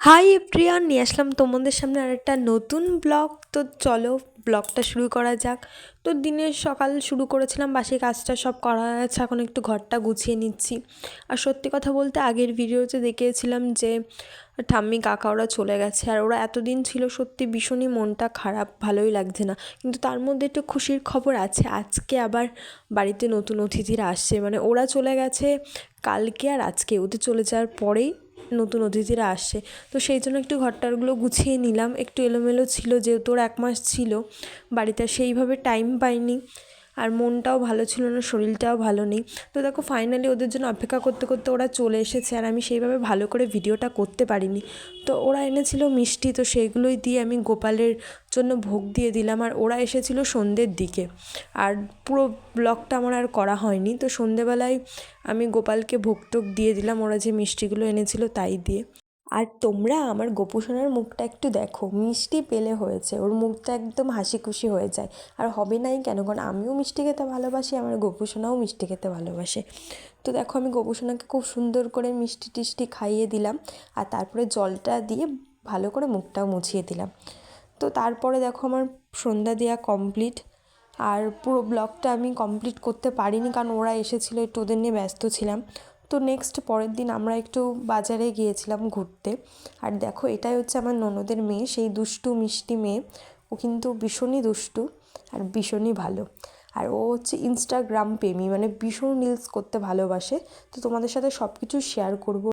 Hi everyone নিয়ে আসলাম তোমাদের সামনে আর একটা নতুন ব্লগ তো চলো ব্লগটা শুরু করা যাক। তো দিনের সকাল শুরু করেছিলাম, বাসি কাজটা সব করা আছে, এখন একটু ঘরটা গুছিয়ে নিচ্ছি। আর সত্যি কথা বলতে আগের ভিডিওতে দেখিয়েছিলাম যে, ঠাম্মি কাকা ওরা চলে গেছে, আর ওরা এতদিন ছিল সত্যি ভীষণই মনটা খারাপ, ভালোই লাগছে না। কিন্তু তার মধ্যে একটু খুশির খবর আছে, আজকে আবার বাড়িতে নতুন অতিথিরা আসছে। মানে ওরা চলে গেছে কালকে আর আজকে, ওদের চলে যাওয়ার পরেই নতুন অতিথিরা আসছে তো সেই জন্য একটু ঘরটারগুলো গুছিয়ে নিলাম। একটু এলোমেলো ছিল, যেহেতু ওর এক মাস ছিল, বাড়িতে সেইভাবে টাইম পাইনি। আর মনটাও ভালো ছিল না, শরীরটাও ভালো নেই। তো দেখো ফাইনালি ওদের জন্য অপেক্ষা করতে করতে ওরা চলে এসেছে আর আমি সেইভাবে ভালো করে ভিডিওটা করতে পারিনি। তো ওরা এনেছিল মিষ্টি, তো সেইগুলোই দিয়ে আমি গোপালের জন্য ভোগ দিয়ে দিলাম। আর ওরা এসেছিল সন্ধ্যের দিকে। আর পুরো ব্লগটা আমার আর করা হয়নি। তো সন্ধেবেলায় আমি গোপালকে ভোগ টোগ দিয়ে দিলাম, ওরা যে মিষ্টিগুলো এনেছিল তাই দিয়ে। আর তোমরা আমার গোপুসোনার মুখটা একটু দেখো, মিষ্টি পেলে হয়েছে, ওর মুখটা একদম হাসি খুশি হয়ে যায়। আর হবে নাই কেন? কারণ আমিও মিষ্টি খেতে ভালোবাসি, আমার গোপুসোনাও মিষ্টি খেতে ভালোবাসে। তো দেখো, আমি গোপুসোনাকে খুব সুন্দর করে মিষ্টি টিষ্টি খাইয়ে দিলাম, আর তারপরে জলটা দিয়ে ভালো করে মুখটাও মুছিয়ে দিলাম। তো তারপরে দেখো, আমার সন্ধ্যা দেওয়া কমপ্লিট, আর পুরো ব্লগটা আমি কমপ্লিট করতে পারিনি, কারণ ওরা এসেছিল, একটু ওদের নিয়ে ব্যস্ত ছিলাম। তো নেক্সট পরের দিন আমরা একটু বাজারে গিয়েছিলাম ঘুরতে। আর দেখো, এটাই হচ্ছে আমার ননদের মেয়ে, সেই দুষ্টু, মিষ্টি মেয়ে। ও কিন্তু ভীষণই দুষ্টু আর ভীষণই ভালো। আর ও হচ্ছে ইনস্টাগ্রাম প্রেমী মানে ভীষণ রিলস করতে ভালোবাসে। তো তোমাদের সাথে সব কিছু শেয়ার করব।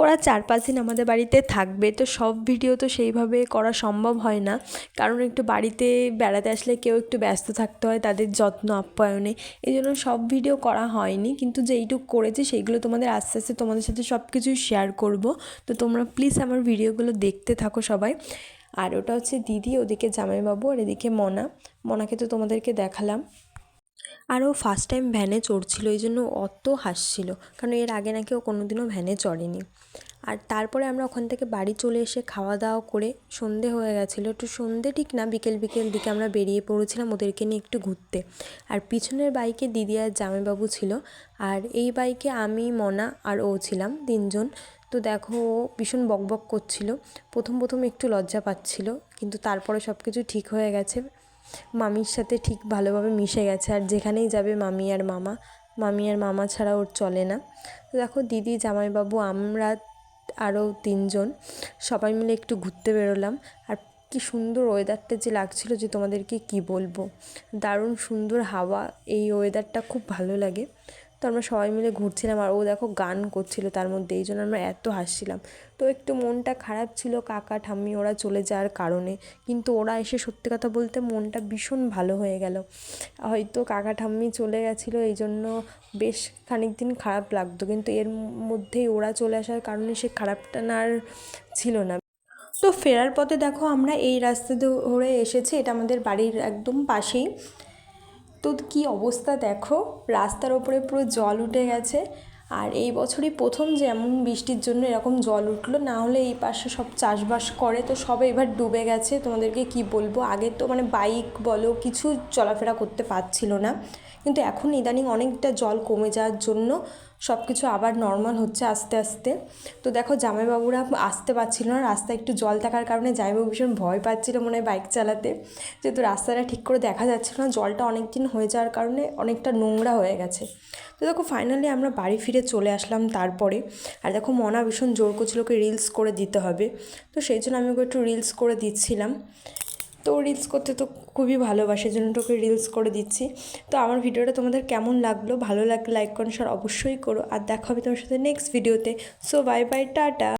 ওরা চার পাঁচ দিন আমাদের বাড়িতে থাকবে, তো সব ভিডিও তো সেইভাবে করা সম্ভব হয় না। কারণ একটু বাড়িতে বেড়াতে আসলে কেউ একটু ব্যস্ত থাকতে হয়, তাদের যত্ন আপ্যায়নে। এই জন্য সব ভিডিও করা হয়নি, কিন্তু যেইটুকু করেছি সেইগুলো তোমাদের আস্তে আস্তে তোমাদের সাথে সব কিছুই শেয়ার করব। তো তোমরা প্লিজ আমার ভিডিওগুলো দেখতে থাকো সবাই। আর ওটা হচ্ছে দিদি, ওদিকে জামাইবাবু আর এদিকে মনা। মনাকে তো তোমাদেরকে দেখালাম। আর ও ফার্স্ট টাইম ভ্যানে চড়ছিল, এই জন্য অত হাসছিল। কারণ এর আগে নাকি ও কোনো দিনও ভ্যানে চড়েনি। আর তারপরে আমরা ওখান থেকে বাড়ি চলে এসে খাওয়া দাওয়া করে সন্ধে হয়ে গেছিল। একটু সন্ধে ঠিক না, বিকেল বিকেল দিকে আমরা বেরিয়ে পড়েছিলাম ওদেরকে নিয়ে একটু ঘুরতে। আর পিছনের বাইকে দিদি আর জামাইবাবু ছিল। আর এই বাইকে আমি, মনা আর ও ছিলাম তিনজন। তো দেখো, ও ভীষণ বকবক করছিল। প্রথম প্রথম একটু লজ্জা পাচ্ছিল, কিন্তু তারপরে সব কিছু ঠিক হয়ে গেছে। মামির সাথে ঠিক ভালোভাবে মিশে গেছে। আর যেখানেই যাবে মামি আর মামা, মামি আর মামা ছাড়া ওর চলে না। দেখো দিদি, জামাইবাবু, আমরা আরও তিনজন সবাই মিলে একটু ঘুরতে বেরোলাম। আর কি সুন্দর ওয়েদারটা যে লাগছিল যে তোমাদেরকে কি বলব? দারুণ সুন্দর হাওয়া, এই ওয়েদারটা খুব ভালো লাগে। তো আমরা সবাই মিলে ঘুরছিলাম আর ও দেখো গান করছিল তার মধ্যে, এই জন্য আমরা এত হাসছিলাম। তো একটু মনটা খারাপ ছিল কাকা, ঠাম্মি, ওরা চলে যাওয়ার কারণে। কিন্তু ওরা এসে সত্যি কথা বলতে মনটা ভীষণ ভালো হয়ে গেল। হয়তো কাকা, ঠাম্মি চলে গেছিল, এই জন্য বেশ খানিক দিন খারাপ লাগতো। কিন্তু এর মধ্যেই ওরা চলে আসার কারণে সে খারাপটা না আর ছিল না। তো ফেরার পথে দেখো আমরা এই রাস্তা ধরে এসেছি, এটা আমাদের বাড়ির একদম পাশেই। তো কি অবস্থা দেখো? রাস্তার ওপরে পুরো জল উঠে গেছে। আর এই বছরই প্রথম যে এমন বৃষ্টির জন্য এরকম জল উঠল, না হলে এই পাশে সব চাষবাস করে। তো সব এবার ডুবে গেছে, তোমাদেরকে কি বলব? আগে তো মানে বাইক বলো, কিছু চলাফেরা করতে পারছিল না। কিন্তু এখন ইদানিং অনেকটা জল কমে যাওয়ার জন্য সব কিছু আবার নর্মাল হচ্ছে আস্তে আস্তে। তো দেখো, জামাইবাবুরা আসতে পারছিল না, রাস্তায় একটু জল থাকার কারণে জামাইবাবু ভীষণ ভয় পাচ্ছিল মনে হয় বাইক চালাতে। যেহেতু রাস্তাটা ঠিক করে দেখা যাচ্ছিল না, জলটা অনেক দিন হয়ে যাওয়ার কারণে অনেকটা নোংরা হয়ে গেছে। তো দেখো ফাইনালি আমরা বাড়ি ফিরে চলে আসলাম তারপরে। আর দেখো মনা ভীষণ জোর করছিল ওকে রিলস করে দিতে হবে। তো সেই জন্য আমি ওকে একটু রিলস করে দিচ্ছিলাম। তো রিলস করতে তো খুবই ভালোবাসে জন্য তোকে রিলস করে দিচ্ছি। তো আমার ভিডিওটা তোমাদের কেমন লাগল? ভালো লাগলে লাইক করেন অবশ্যই করো। আর দেখা হবে তোমার সাথে নেক্সট ভিডিওতে সো বাই বাই টাটা।